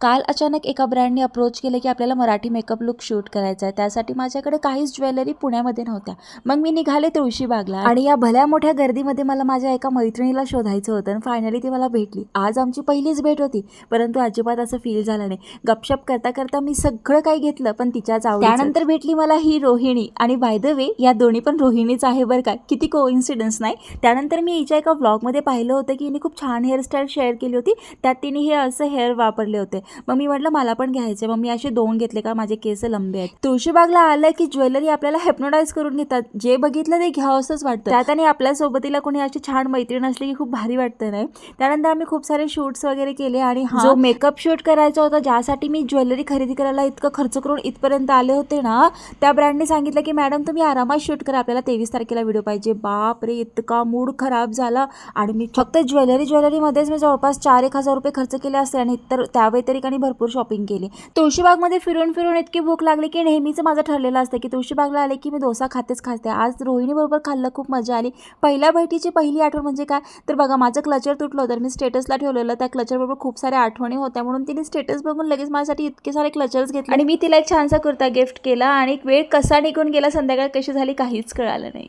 काल अचानक एका ब्रँडने अप्रोच केलं की आपल्याला मराठी मेकअप लुक शूट करायचा आहे. त्यासाठी माझ्याकडे काहीच ज्वेलरी पुण्यामध्ये नव्हत्या. मग मी निघाले तुळशीबागला आणि या भल्या मोठ्या गर्दीमध्ये मला माझ्या एका मैत्रिणीला शोधायचं होतं आणि फायनली ती मला भेटली. आज आमची पहिलीच भेट होती. परंतु अजिबात असं फील झालं नाही. गपशप करता करता मी सगळं काही घेतलं पण तिच्याच आवड त्यानंतर भेटली मला ही रोहिणी. आणि बाय द वे या दोन्ही पण रोहिणीच आहे बरं का. किती को इन्सिडन्स नाही? त्यानंतर मी हिच्या एका ब्लॉगमध्ये पाहिलं होतं की हिने खूप छान हेअरस्टाईल शेअर केली होती. त्यात तिने हे असं हेअर वापरले होते. मग मी म्हटलं मला पण घ्यायचे मग मी असे दोन घेतले का माझे केस लंबे आहेत. तुळशीबागला आलं की ज्वेलरी आपल्याला हेप्नोटाईज करून घेतात. जे बघितलं ते घ्यावंसंच वाटतं. त्यात आणि आपल्या सोबतीला कोणी अशी छान मैत्रीण असली की खूप भारी वाटतं नाही त्यानंतर आम्ही खूप सारे शूट्स वगैरे केले आणि हा जो मेकअप शूट करायचा होता ज्यासाठी मी ज्वेलरी खरेदी करायला इतकं खर्च करून इथपर्यंत आले होते ना त्या ब्रँडने सांगितलं की मॅडम तुम्ही आरामात शूट करा. आपल्याला तेवीस तारखेला व्हिडिओ पाहिजे. बाप रे इतका मूड खराब झाला. आणि मी फक्त ज्वेलरी ज्वेलरीमध्येच मी जवळपास चार एक हजार रुपये खर्च केले असते. आणि इतर त्या ठिकाणी भरपूर शॉपिंग केली. तुळशीबागमध्ये फिरून फिरून इतकी भूक लागली की नेहमीच माझं ठरलेलं असतं की तुळशीबागला आले की मी डोसा खातेच खाते. आज रोहिणीबरोबर खाल्लं खूप मजा आली. पहिल्या भेटीची पहिली आठवण म्हणजे काय? तर बघा माझं क्लचर तुटलं होतं. मी स्टेटसला ठेवलेलं. त्या क्लचरबरोबर खूप साऱ्या आठवणी होत्या. म्हणून तिने स्टेटस बघून लगेच माझ्यासाठी इतके सारे क्लचर्स घेतले. आणि मी तिला एक छानसा कुर्ता गिफ्ट केला आणि वेळ कसा निघून गेला संध्याकाळ कशी झाली काहीच कळालं नाही.